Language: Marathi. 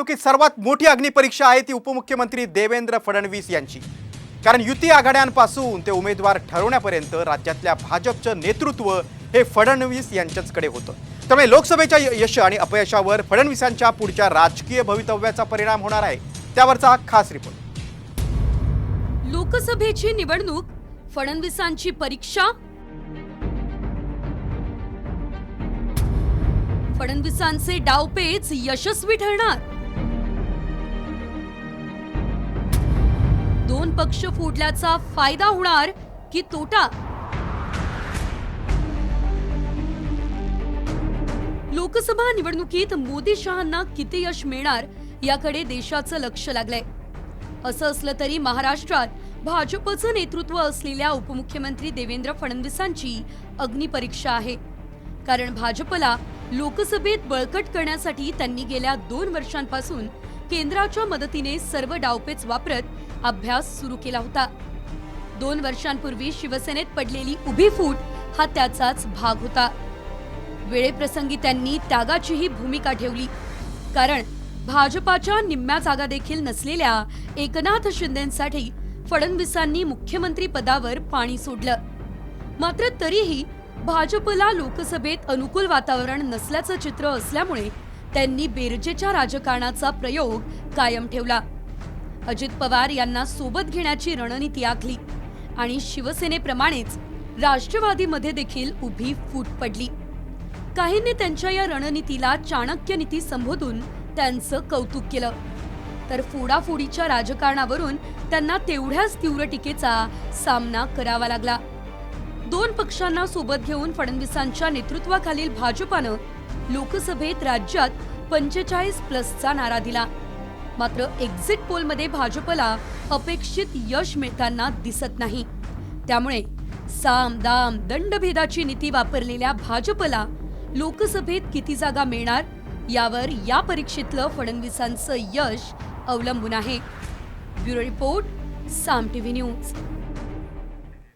निवडणुकीत सर्वात मोठी अग्निपरीक्षा आहे ती उपमुख्यमंत्री देवेंद्र फडणवीस यांची. कारण युती आघाड्यांपासून ते उमेदवार ठरवण्यापर्यंत राज्यातल्या भाजपचं नेतृत्व हे फडणवीस यांच्याचकडे होतं. त्यामुळे लोकसभेच्या यश आणि अपयशावर फडणवीसांच्या पुढच्या राजकीय भवितव्याचा परिणाम होणार आहे. त्यावरचा खास रिपोर्ट. लोकसभेची निवडणूक फडणवीसांची परीक्षा? फडणवीसांचे डावपेच यशस्वी ठरणार? पक्ष फोडल्याचा फायदा होणार की तोटा? लोकसभा निवडणुकीत मोदी शहांना किती यश मिळणार याकडे देशाचं लक्ष लागलंय. असं असलं तरी महाराष्ट्रात भाजपचं नेतृत्व असलेल्या उपमुख्यमंत्री देवेंद्र फडणवीसांची अग्निपरीक्षा आहे. कारण भाजपला लोकसभेत बळकट करण्यासाठी त्यांनी गेल्या दोन वर्षांपासून केंद्राच्या मदतीने सर्व डावपेच वापरत अभ्यास सुरू केला होता. दोन वर्षांपूर्वी शिवसेनेत पडलेली उभी फूट हा त्याचाच भाग होता. वेळेप्रसंगी त्यांनी त्यागाचीही भूमिका ठेवली. कारण भाजपाच्या निम्म्या जागा देखील नसलेल्या एकनाथ शिंदेसाठी फडणवीसांनी मुख्यमंत्री पदावर पाणी सोडलं. मात्र तरीही भाजपला लोकसभेत अनुकूल वातावरण नसल्याचं चित्र असल्यामुळे त्यांनी बेरजेच्या राजकारणाचा प्रयोग कायम ठेवला. अजित पवार यांना सोबत घेण्याची रणनीती आखली आणि शिवसेनेप्रमाणेच राष्ट्रवादीमध्ये देखील उभी फूट पडली. काहींनी त्यांच्या या रणनीतीला चाणक्य नीती संबोधून त्यांचं कौतुक केलं. तर फोडाफोडीच्या राजकारणावरून त्यांना तेवढ्याच तीव्र टीकेचा सामना करावा लागला. दोन पक्षांना सोबत घेऊन फडणवीसांच्या नेतृत्वाखालील भाजपानं लोकसभेत राज्यात पंचेचाळीस प्लसचा नारा दिला. मात्र एक्झिट पोलमध्ये भाजपला अपेक्षित यश मिळताना दिसत नाही. त्यामुळे साम दाम दंडभेदाची नीती वापरलेल्या भाजपला लोकसभेत किती जागा मिळणार यावर या परीक्षेतलं फडणवीसांचं यश अवलंबून आहे. Bureau report Saam TV news.